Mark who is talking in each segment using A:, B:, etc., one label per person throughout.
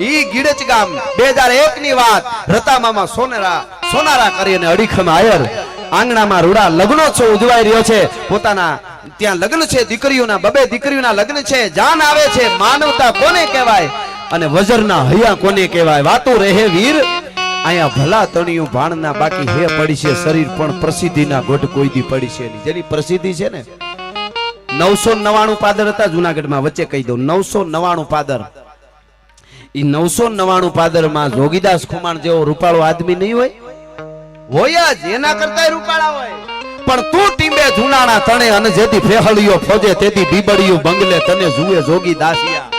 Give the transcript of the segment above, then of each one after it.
A: ઈ ગીડચ ગામ. બે હજાર એક ની વાત. રતામામાં સોનેરા સોનારા કરીને અડીખમ આયર. આંગણામાં રૂડા લગ્નોત્સવ ઉજવાઈ રહ્યો છે. પોતાના ત્યાં લગ્ન છે, દીકરીઓના બબે દીકરીઓના લગ્ન છે. જાન આવે છે, માનવતા કોને કહેવાય? અને વજરના હૈયા કોને કહેવાય? વાતો રહે વીર. અહીંયા ભલા તણિયું ભાણના બાકી હે પડી છે શરીર, પણ પ્રસિદ્ધિના ગોઠ કોઈ દી પડી છે જેની પ્રસિદ્ધિ છે ને, નવસો નવાણું પાદર હતા જુનાગઢમાં. વચ્ચે કહી દઉં, નવસો નવાણું પાદર. નવસો નવાણું પાદરમાં જોગીદાસ ખુમાણ જેવો રૂપાળો આદમી નહીં હોય? હોય જ, એના કરતા રૂપાળા હોય. પણ તું ટીમે જુનાણા તણે અને જેથી ફેહળીઓ ફોજે, તેથી બીબડીયું બંગલે તને જુએ જોગી દાસિયા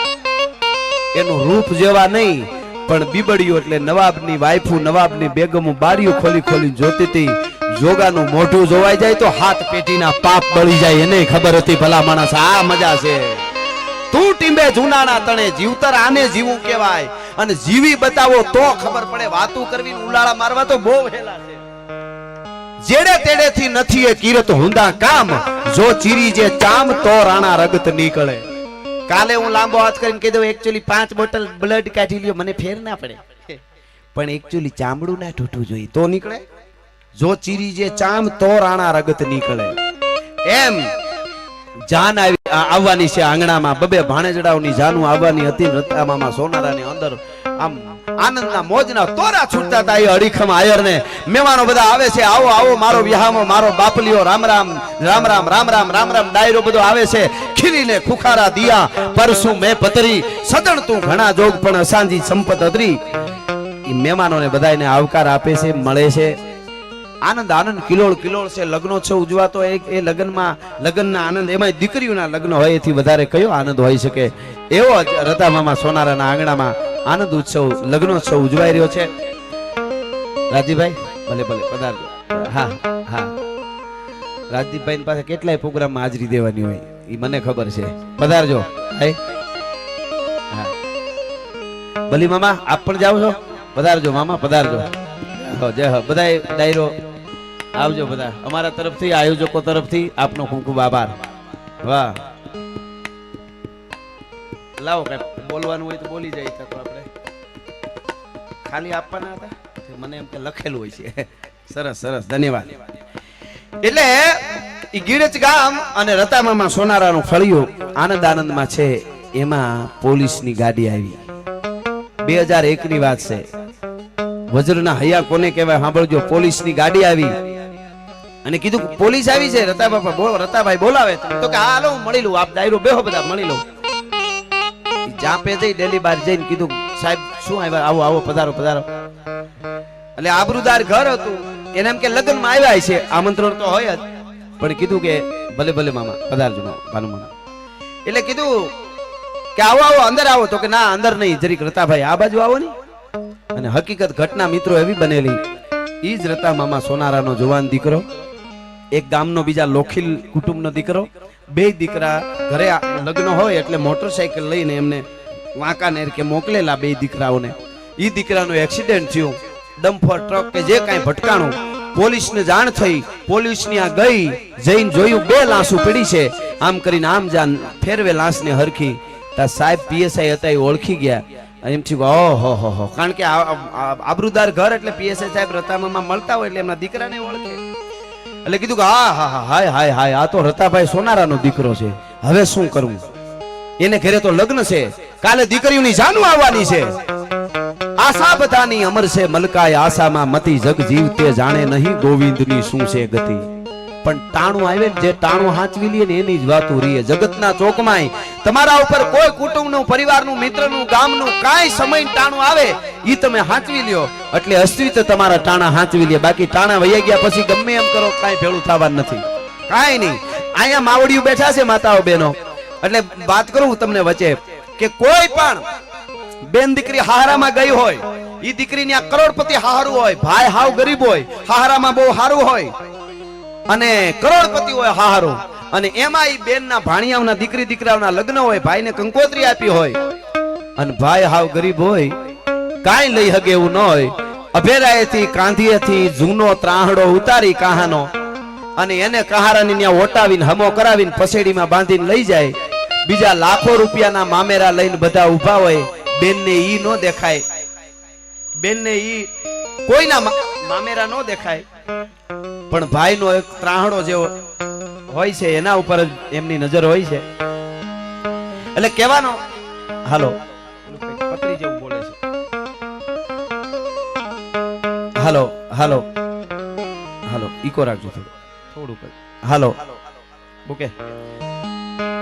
A: એનું રૂપ જેવા નહીં, પણ બીબડીયું એટલે નવાબની વાઈફુ, નવાબની બેગમું બારીઓ ખોલી ખોલી જોતી હતી. જોગાનું મોઢું જોવાઈ જાય તો હાથ પેટીના પાપ બળી જાય, એને ખબર હતી ભલા માણસ, આ મજા છે. તું ટીંબે જૂનાના તણે જીવતર આને જીવું કહેવાય. અને જીવી બતાવો તો ખબર પડે વાતું કરવી ઉલાળા મારવા તો બહુ હેલા છે. જેડે તેડે થી નથી એ કિરત હુંદા કામ, જો ચીરી જે ચામ તો રાણા રગત નીકળે. કાલે હું લાંબો હાથ કરીને કહી દઉં એકચ્યુઅલી પાંચ બોટલ બ્લડ કાઢી લ્યો, મને ફેર ના પડે. પણ એકચ્યુઅલી ચામડું ના ઠૂઠું જોઈએ, તો નીકળે. જો ચીરી જે ચામ તો રાણા રગત નીકળે. એમ જાન આવવાની છે આંગણામાં. બબે ભાણેજડાઓની જાનું આવવાની હતી રતામામાં સોનારાની અંદર આમ આનંદના મોજના તોરા છૂટતા હતા એ અડીખમ આયરને. મહેમાનો બધા આવે છે, આવો આવો, મારો વિહામો, મારો બાપલીઓ રામ રામ રામ રામ રામ રામ રામ રામ, ડાયરો બધો આવે છે. ખીરીને ખુખારા દિયા, પરસુ મેં પતરી સદણ તું ઘણા જોગ પણ અસાંજી સંપત અદરી. એ મહેમાનોને બધાને આવકાર આપે છે, મળે છે. આનંદ આનંદ, કિલોળ કિલોળ છે. લગ્નોત્સવ ઉજવાતો એક, એ લગ્નમાં, લગ્નના આનંદ એમાં દીકરીઓના લગ્ન હોય, એથી વધારે કયો આનંદ હોઈ શકે? એવો જ રતામામા સોનારાના આંગણામાં આનંદ ઉત્સવ લગ્નોત્સવ ઉજવાઈ રહ્યો છે. રાજીભાઈ ભલે ભલે, પધારજો. હા હા. રાજદીપભાઈ પાસે કેટલાય પ્રોગ્રામમાં હાજરી દેવાની હોય એ મને ખબર છે. પધારજો. હા. ભલી મામા, આપ પણ જાઓ છો? પધારજો મામા, પધારજો. જય હો. બધાય ડાયરો આવજો બધા. અમારા તરફથી, આયોજકો તરફથી આપનો ખૂબ ખૂબ આભાર. વાહ. લાવો કઈ બોલવાનું હોય તો બોલી જાય તો આપણે. ખાલી આપવાના હતા? મને એમ કે લખેલું હોય છે. સરસ સરસ. ધન્યવાદ. એટલે એ ગીરજ ગામ અને રતામામાં સોનારાનું ફળિયું આનંદ આનંદમાં છે. એમાં પોલીસની ગાડી આવી. બે હજાર એક ની વાત છે. વજ્રના હૈયા કોને કહેવાય સાંભળજો. પોલીસની ગાડી આવી. અને કીધું પોલીસ આવી છે રતા બાપા રતાભાઈ બોલાવે. તો કે હાલો હું મળી લઉં આપ ડાયરો બેહો બધા મળી લઉં. જાપે જઈ ડેલી બાર જઈને કીધું સાહેબ શું આવ્યા? આવો આવો પધારો પધારો. એટલે આબરૂદાર ઘર હતું. એને એમ કે લગ્નમાં આવ્યા છે. આમંત્રણ તો હોય જ. પણ કીધું કે ભલે ભલે મામા પધારજો મામા, ભાનુ મામા. એટલે કીધું કે આવો આવો અંદર આવો. તો કે ના અંદર નહીં. જરીક રતાભાઈ આ બાજુ આવો ને. અને હકીકત ઘટના મિત્રો એવી બનેલી. ઈ જ રતા મામા સોનારાનો જુવાન દીકરો. એક ગામનો બીજા લોખીલ કુટુંબનો દીકરો, બે દીકરા ઘરે લગ્ન હોય એટલે મોટરસાયકલ લઈને એમને વાંકાનેર કે મોકલેલા બે દીકરાઓને. એ દીકરાનો એક્સિડન્ટ થયો. ડમ્ફર ટ્રક કે જે કાંઈ ભટકાણું. પોલીસને જાણ થઈ. પોલીસની આ ગઈ. જઈને જોયું બે લાશો પડી છે. આમ કરીને આમ જાન ફેરવે લાશને હરખી. તા સાહેબ પીએસઆઈ હતા એ ઓળખી ગયા. એમ થયું ઓહો, હો હો કારણ કે આબરૂદાર ઘર એટલે પીએસઆઈ સાહેબ રતામામાં મળતા હોય એટલે એમના દીકરાને ઓળખે. એટલે કીધું કે, હા હા હા, હાય હાય હાય, આ તો રતાભાઈ સોનારાનો દીકરો છે. હવે શું કરવું એને ઘરે તો લગ્ન છે. કાલે દીકરીઓની જાનું આવવાની છે. આશા બધાની અમર છે મલકાય આશામાં મતી જગ જીવતે જાણે નહીં ગોવિંદની શું છે ગતિ. પણ ટાણું આવે જે ટાણું હાંચવી લઈએ ને એની જ વાતો રીએ. જગતના ચોકમાં તમારા ઉપર કોઈ કુટુંબનું, પરિવારનું, મિત્રનું, ગામનું કાંઈ સમય ટાણું આવે એ તમે હાંચવી લ્યો. એટલે અસ્તિત્વ તમારા ટાણા હાંચવી લે. બાકી ટાણા વૈયા ગયા પછી ગમે એમ કરો, કાંઈ ભેળું થવાનું નથી. કાંઈ નહીં. અહીંયા માવડિયું બેઠા છે માતાઓ બહેનો. એટલે વાત કરું તમને વચ્ચે કે કોઈ પણ બેન દીકરી હારામાં ગઈ હોય, ઈ દીકરીની આ કરોડપતિ હારું હોય, ભાઈ હાવ ગરીબ હોય હારામાં બહુ હારું હોય અને કરોડપતિ હોય હારો અને એમાં ઈ બેનના ભાણિયાઓના દીકરી દીકરાઓના લગ્ન હોય ભાઈને કંકોત્રી આપી હોય. અને ભાઈ હાવ ગરીબ હોય. કાંઈ લઈ હગે એવું ન હોય. અભેરાએથી કાંધીએથી જૂનો ત્રાહડો ઉતારી કાહાનો. અને એને કહારાની ત્યાં ઓટાવીને હમો કરાવીને પસેડીમાં બાંધીને લઈ જાય. બીજા લાખો રૂપિયાના મામેરા લઈને બધા ઊભા હોય. બેનને ઈ નો દેખાય. બેનને ઈ કોઈના મામેરા નો દેખાય. પણ ભાઈનો એક ત્રાહણો જેવો હોય છે, એના ઉપર જ એમની નજર હોય છે. એટલે કહેવાનો, હાલો પત્રી જેવું બોલે છે. હાલો હાલો હાલો, ઈકો રાખજો થોડું થોડું હાલો, ઓકે.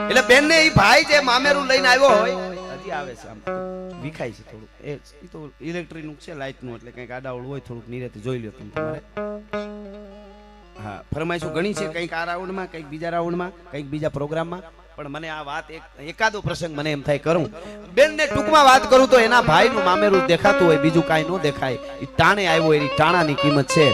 A: એટલે બેન ને ભાઈ જે મામેરું લઈને આવ્યો હોય, હજી આવે છે આમ વિખાય છે થોડું એ તો ઇલેક્ટ્રિકનું છે લાઇટનું એટલે કંઈક આડાવડ હોય, થોડુંક નિરેથી જોઈ લ્યો તમે તમારે. હા, ફરમાઈશું. ઘણી છે, કંઈક આ રાઉન્ડમાં, કંઈક બીજા રાઉન્ડમાં, કંઈક બીજા પ્રોગ્રામમાં. પણ મને આ વાત એક, એકાદો પ્રસંગ મને એમ થાય કરું. બેનને ટૂંકમાં વાત કરું તો એના ભાઈનું મામેરું દેખાતું હોય, બીજું કાંઈ ન દેખાય. એ ટાણે આવ્યો, એની ટાણાની કિંમત છે.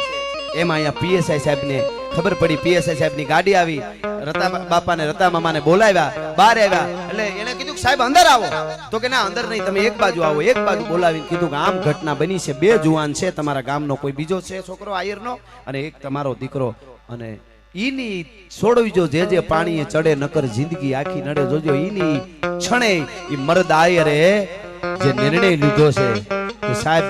A: એમાં અહીંયા પીએસઆઈ સાહેબને ખબર પડી, પીએસઆઈ સાહેબની ગાડી આવી. રતા બાપા બાપાને, રતા મામાને બોલાવ્યા, બહાર આવ્યા. એટલે એને કીધું સાહેબ, અંદર આવો. તો કે, ના, અંદર નહીં, તમે એક બાજુ આવો. એક બાજુ બોલાવીને કીધું કે, આમ ઘટના બની છે, બે જુવાન છે, તમારા ગામનો કોઈ બીજો છે, છોકરો આયરનો, અને એક તમારો દીકરો. અને ઈની છોડવીજો જે જે પાણીએ ચડે, નકર જિંદગી આખી નડે. જોજો, ઈની ક્ષણે ઈ મર્દ આયરે જે નિર્ણય લીધો છે કે, સાહેબ,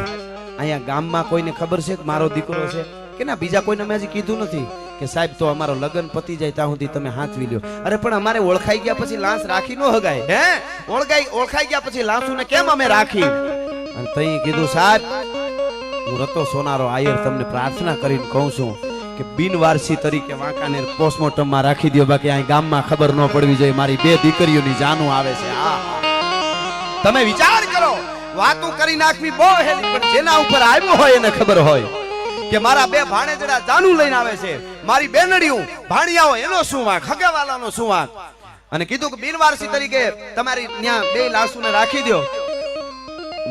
A: અહીંયા ગામમાં કોઈને ખબર છે કે મારો દીકરો છે? કે, ના, બીજા કોઈને મેં હજી કીધું નથી. કે સાહેબ, તો અમારો લગ્ન પતી જાય ત્યાં સુધી તમે હાથવી લ્યો. અરે, પણ અમારે ઓળખાઈ ગયા પછી લાંસ રાખી ન હગાય, હે? ઓળખાઈ ઓળખાઈ ગયા પછી લાંસુને કેમ અમે રાખી? અને તઈ કીધું, સાહેબ, હું રતો સોનારો આયર તમને પ્રાર્થના કરીને કહું છું કે બિનવારસી તરીકે વાંકાનેર પોસ્ટમોર્ટમમાં રાખી દો બાકી અહીં ગામમાં ખબર ન પડવી જોઈએ, મારી બે દીકરીઓની જાનું આવે છે. આ તમે વિચાર કરો, વાતો કરી નાખવી બહુ હેલી, પણ જેના ઉપર આવ્યો હોય એને ખબર હોય કે મારા બે ભાણેજડા જાનું લઈને આવે છે. મારી બેનડીયું ભાણિયાઓ, એનો શું વાંક? હગેવાલાનો શું વાંક? અને કીધું કે બિનવારસી તરીકે તમારી ત્યાં બે લાશુને રાખી દો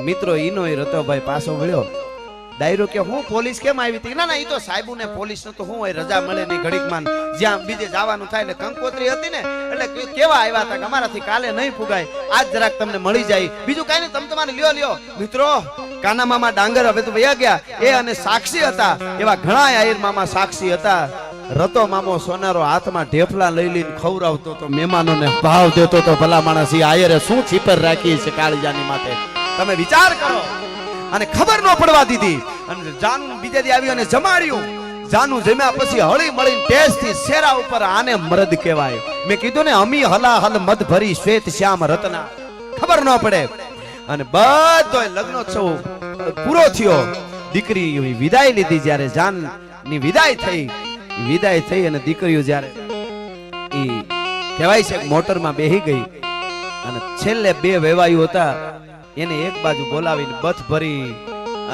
A: મિત્રો ઈનો એ રતોભાઈ પાછો વળ્યો. ડાયરો કે હું પોલીસ કેમ આવી હતી? ના ના એ તો સાહેબ ને પોલીસ તો હું હોય રજા મળે નહીં ઘડીકમાં. જ્યાં બીજે જવાનું થાય ને કંકોત્રી હતી ને, એટલે કેવા આવ્યા હતા કે અમારાથી કાલે નહીં ફુગાય. આજ જરાક તમને મળી જાય. બીજું કઈ નહીં, તમે તમારે લ્યો લ્યો. મિત્રો કાના મામા ડાંગર હવે તો વયા ગયા. એ અને સાક્ષી હતા. એવા ઘણા આયર મામા સાક્ષી હતા. રતો મામો સોનારો હાથમાં ઢેફલા લઈ લઈને ખવડાવતો તો મહેમાનોને ભાવ દેતો તો ભલા માણસ એ આયરે શું છીપર રાખી છે કાળીજાની માટે તમે વિચાર કરો. અને ખબર ન પડવા દીધી. અને જાનું બીજે દી આવી અને જમાડ્યું. જાનુ જમ્યા પછી હળી મળીને ટેસ્ટથી શેરા ઉપર આને મરદ કહેવાય. મેં કીધું ને, અમી હલા હલ મદ ભરી શ્વેત શ્યામ રત્ના. ખબર ન પડે. અને બધો લગ્નોત્સવ પૂરો થયો. દીકરી વિદાય લીધી જ્યારે જાનની વિદાય થઈ. વિદાય થઈ અને દીકરીઓ જ્યારે એ કહેવાય છે મોટરમાં બેહી ગઈ અને છેલ્લે બે વેવાયું હતા, એને એક બાજુ બોલાવીને બથ ભરી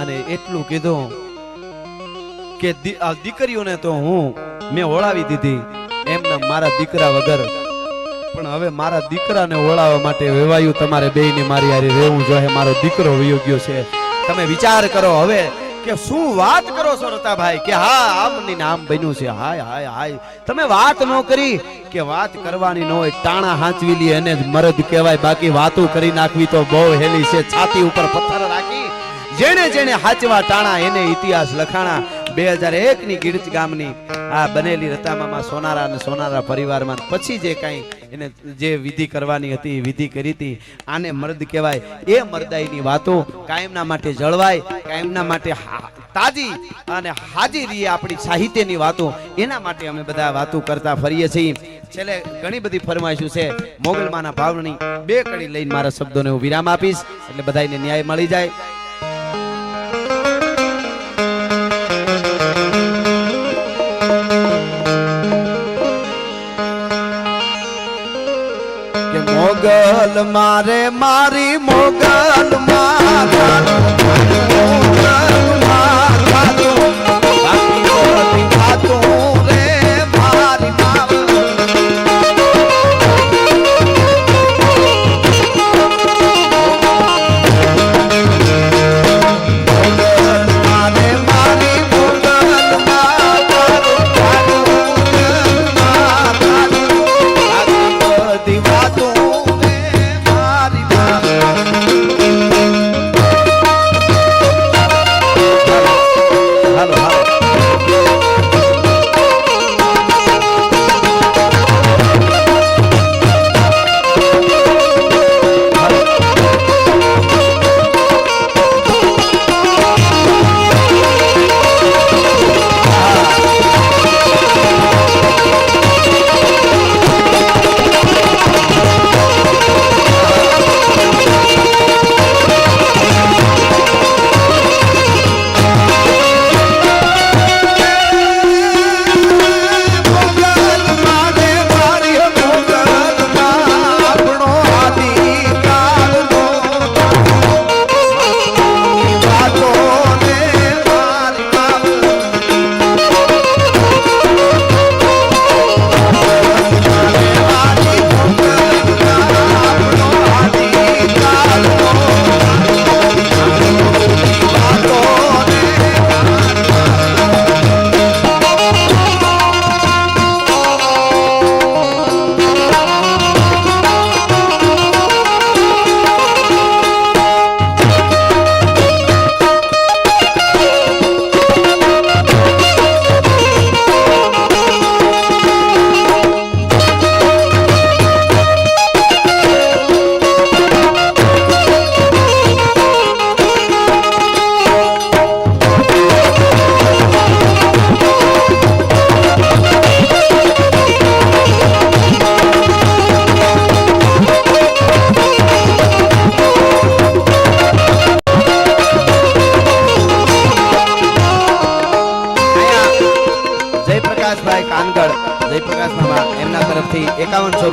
A: અને એટલું કીધું કે દીકરીઓને તો હું, મેં ઓળાવી દીધી, એમના મારા દીકરા વગર. પણ હવે મારા દીકરાને ઓળાવવા માટે વેવાયું તમારે બેયને મારી હારે રહેવું જોઈએ, મારો દીકરો વિયોગ્યો છે. તમે વિચાર કરો હવે કે શું વાત કરો છો રતાભાઈ? કે હા આમ નામ બન્યું છે. હાય હાય હાય. તમે વાત ન કરી કે વાત કરવાની ન હોય ટાણા હાંચવી લી, એને જ મરદ કહેવાય. બાકી વાતો કરી નાખવી તો બહુ હેલી છે. છાતી ઉપર પથ્થર રાખી, જેણે જેણે હાચવા ટાણા એને ઇતિહાસ લખાણા બે હજાર એક ની ગીરજ ગામની આ બનેલી રતામામાં પરિવારમાં પછી જે કાંઈ એને જે વિધિ કરવાની વિધિ કરી હતી, આને મર્દ કહેવાય. એ મર્દાઈની વાતો કાયમના માટે જળવાય, કાયમના માટે તાજી અને હાજી રહીએ આપણી સાહિત્યની વાતો. એના માટે અમે બધા વાતો કરતા ફરીએ છીએ. છેલ્લે ઘણી બધી ફરમાઈશું છે. મોગલમાના ભાવની બે કડી લઈને મારા શબ્દોને હું વિરામ આપીશ. એટલે બધાને ન્યાય મળી જાય. મોગલ મારે મારી મોગલ મારા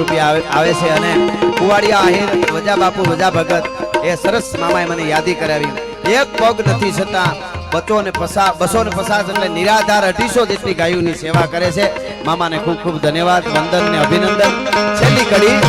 A: રૂપિયા આવે- છે અને કુવાડિયા આહિર, વજા બાપુ, વજા ભગત, એ સરસ મામાએ મને યાદી કરાવી. એક પગ નથી છતાં બચો ને પસા બસો ને પચાસ એટલે નિરાધાર અઢીસો જેટલી ગાયોની સેવા કરે છે. મામાને ખૂબ ખૂબ ધન્યવાદ, વંદન ને અભિનંદન. છેલ્લી કડી.